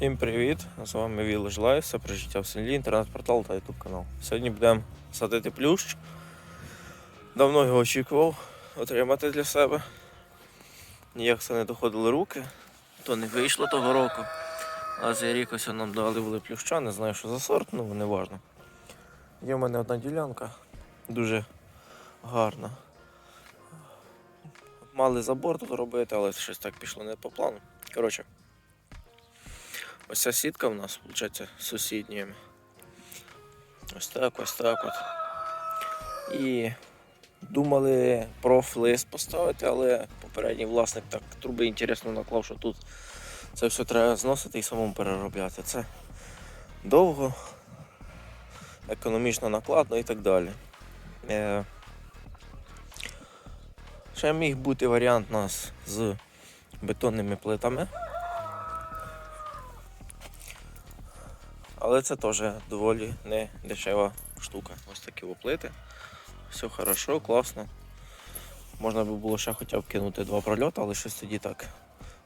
Всім привіт! З вами Віллаж Лайф, це про життя в селі, інтернет-портал та ютуб канал. Сьогодні будемо садити плющ. Давно його очікував отримати для себе. Ніяк це не доходили руки, то не вийшло того року. А цей рік ось нам дали були плюща, не знаю, що за сорт, ну не важно. Є в мене одна ділянка, дуже гарна. Мали забор тут робити, але щось так пішло не по плану. Коротше. Ось ця сітка в нас, виходить, сусідня. Ось так, ось так от. І думали про флис поставити, але попередній власник так труби інтересно наклав, що тут це все треба зносити і самому переробляти. Це довго, економічно накладно і так далі. Е, Ще міг бути варіант у нас з бетонними плитами. Але це теж доволі не дешева штука. Ось такі оплити. Все хорошо, класно. Можна би було ще хоча б кинути два прольоти, але щось тоді так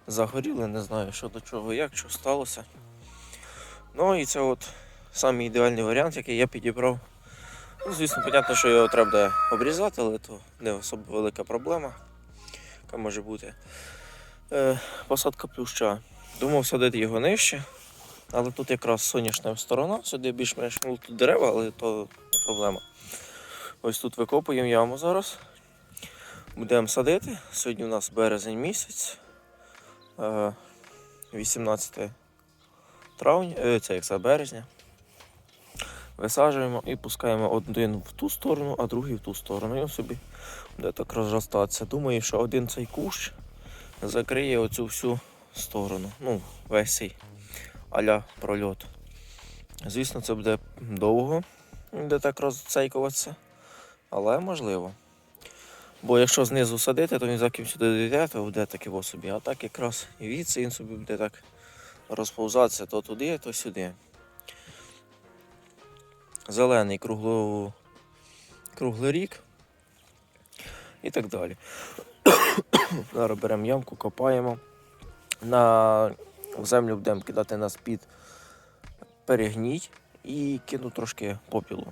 загоріли, не знаю, що до чого, як, що сталося. Ну і це от самий ідеальний варіант, який я підібрав. Ну, звісно, зрозуміло, що його треба обрізати, але то не особо велика проблема, яка може бути. Е, посадка плюща. Думав садити його нижче. Але тут якраз сонячна сторона, сюди більш-менш ну, тут дерева, але то не проблема. Ось тут викопуємо яму зараз. Будемо садити. Сьогодні у нас березень місяць. е, 18 травня, е, це як це березня. Висаджуємо і пускаємо один в ту сторону, а другий в ту сторону. І він собі буде так розростатися. Думаю, що один цей кущ закриє оцю всю сторону. Ну, весь цей аля прольот. Звісно, це буде довго, де так розцейкуватися, але можливо. Бо якщо знизу садити, то він за ким сюди дійде, то буде таке во собі. А так якраз і від він собі буде так розповзатися то туди, то сюди. Зелений кругло... круглий рік і так далі. Зараз беремо ямку, копаємо. На в землю будемо кидати на спід перегніть і кину трошки попілу,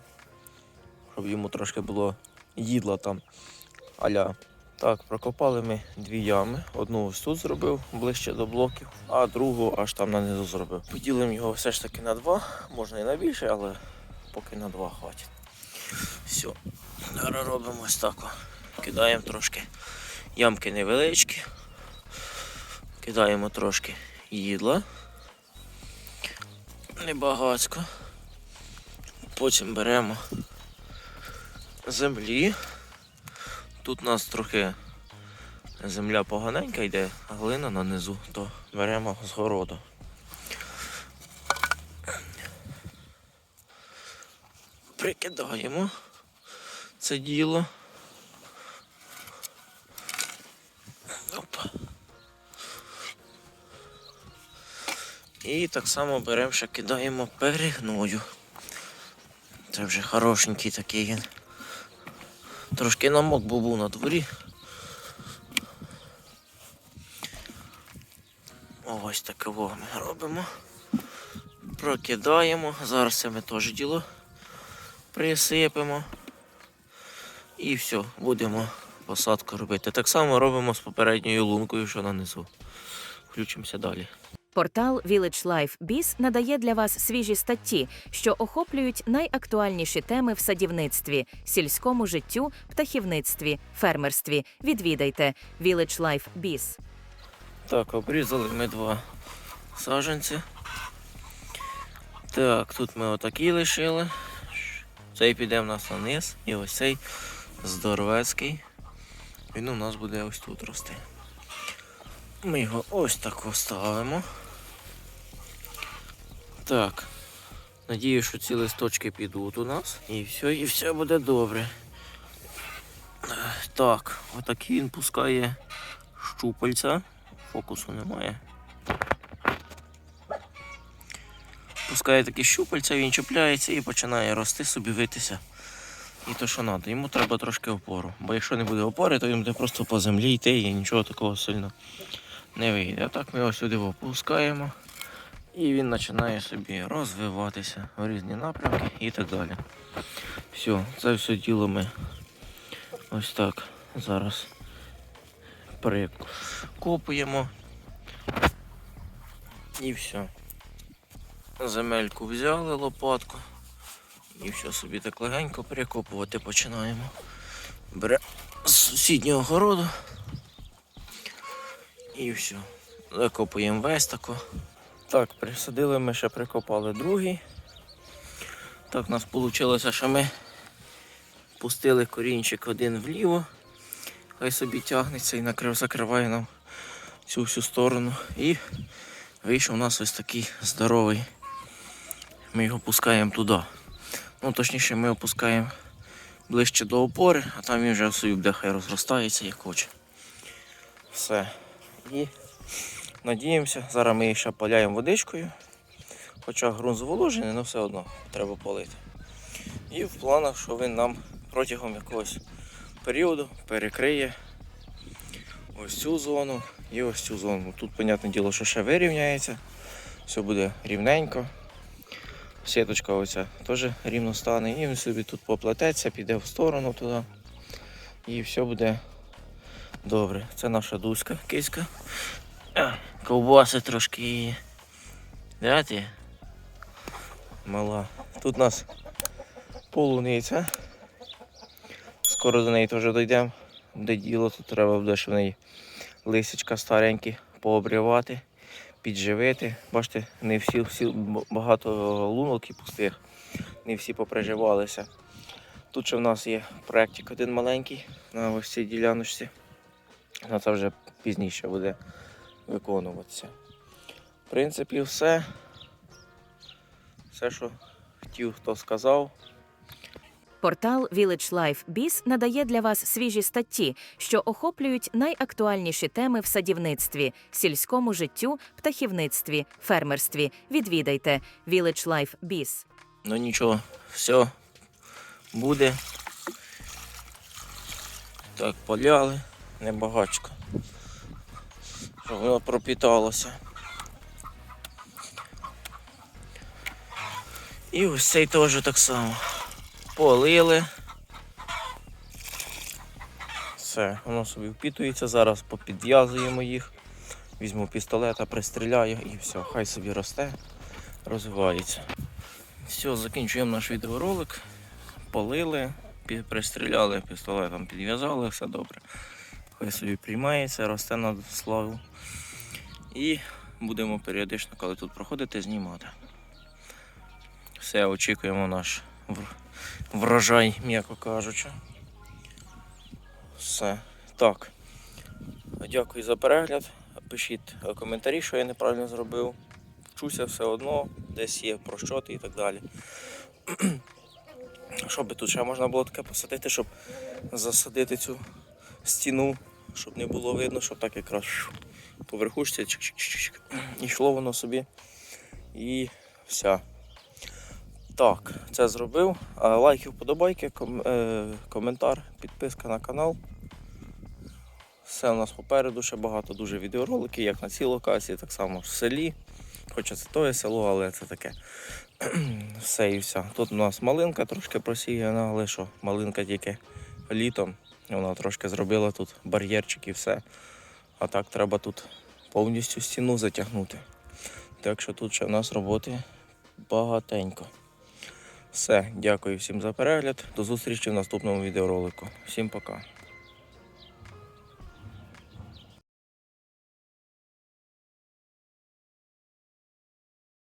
щоб йому трошки було їдла там аля. Так, прокопали ми дві ями. Одну ось тут зробив ближче до блоків, а другу аж там нанизу зробив. Поділимо його все ж таки на два, можна і на більше, але поки на два хватить. Все, зараз робимо ось так. Кидаємо трошки ямки невеличкі. Кидаємо трошки їдла. Небагацько. Потім беремо землі. Тут у нас трохи земля поганенька йде, глина нанизу, то беремо з городу. Прикидаємо це діло. І так само беремо, ще кидаємо перегною. Це вже хорошенький такий він. Трошки намок бо був на дворі. Ось таке ми робимо. Прокидаємо. Зараз це ми теж діло присипемо. І все, будемо посадку робити. Так само робимо з попередньою лункою, що нанизу. Включимося далі. Портал Village Life Biz надає для вас свіжі статті, що охоплюють найактуальніші теми в садівництві, сільському життю, птахівництві, фермерстві. Відвідайте Village Life Biz. Так, обрізали ми два саджанці. Так, тут ми отакі лишили. Цей піде в нас на низ і ось цей здоровецький. Він у нас буде ось тут рости. Ми його ось так оставимо. Так. Надію, що ці листочки підуть у нас. І все, і все буде добре. Так, отакий він пускає щупальця. Фокусу немає. Пускає такі щупальця, він чіпляється і починає рости собі витися. І то, що треба. Йому треба трошки опору. Бо якщо не буде опори, то він буде просто по землі йти і нічого такого сильно не вийде. А так ми ось сюди опускаємо І він починає собі розвиватися в різні напрямки і так далі. Все, це все діло ми ось так зараз прикопуємо. І все. Земельку взяли лопатку. І все собі так легенько перекопувати починаємо. Бере з сусіднього городу. І все. Закопуємо весь тако. Так, присадили ми ще прикопали другий. Так у нас вийшло, що ми пустили корінчик один вліво. Хай собі тягнеться і накрив, закриває нам цю всю сторону. І вийшов у нас ось такий здоровий. Ми його пускаємо туди. Ну, точніше, ми опускаємо ближче до опори, а там він вже собі буде хай розростається як хоче. Все. І надіємося, зараз ми її ще поляємо водичкою. Хоча ґрунт зволожений, але все одно треба полити. І в планах, що він нам протягом якогось періоду перекриє ось цю зону і ось цю зону. Тут, понятне діло, що ще вирівняється, все буде рівненько. Сіточка оця теж рівно стане, і він собі тут поплететься, піде в сторону туди. І все буде добре. Це наша дуська киська. Ковбаси трошки. Де ти? Мала. Тут у нас полуниця. Скоро до неї теж дійдемо. Де діло, тут треба буде, що в неї лисичка старенькі пообривати, підживити. Бачите, не всі, всі багато лунок і пустих, не всі поприживалися. Тут ще в нас є проєктик один маленький на ось цій діляночці. Це вже пізніше буде виконуватися. В принципі, все. Все, що хотів, хто сказав. Портал Village Life Biz надає для вас свіжі статті, що охоплюють найактуальніші теми в садівництві, сільському життю, птахівництві, фермерстві. Відвідайте Village Life Biz. Ну нічого, все буде. Так, поляли, небагачко. Пропіталося. І ось цей теж так само. Полили. Все, воно собі впітується, зараз попідв'язуємо їх. Візьму пістолета, пристріляю і все, хай собі росте, розвивається. Все, закінчуємо наш відеоролик. Полили, пристріляли пістолетом, підв'язали, все добре. Собі приймається, росте на славу. І будемо періодично, коли тут проходити, знімати. Все, очікуємо наш врожай, м'яко кажучи. Все. Так. Дякую за перегляд. Пишіть е, коментарі, що я неправильно зробив. Вчуся все одно, десь є прощоти і так далі. Що би тут ще можна було таке посадити, щоб засадити цю стіну, щоб не було видно, щоб так якраз по верхушці йшло воно собі. І все. Так, це зробив. Лайки, вподобайки, ком- е, коментар, підписка на канал. Все у нас попереду ще багато дуже відеороликів, як на цій локації, так само в селі. Хоча це тоє село, але це таке. все і все. Тут у нас малинка трошки просіяна, але що, малинка тільки літом. Вона трошки зробила тут бар'єрчик і все. А так треба тут повністю стіну затягнути. Так що тут ще в нас роботи багатенько. Все, дякую всім за перегляд. До зустрічі в наступному відеоролику. Всім пока.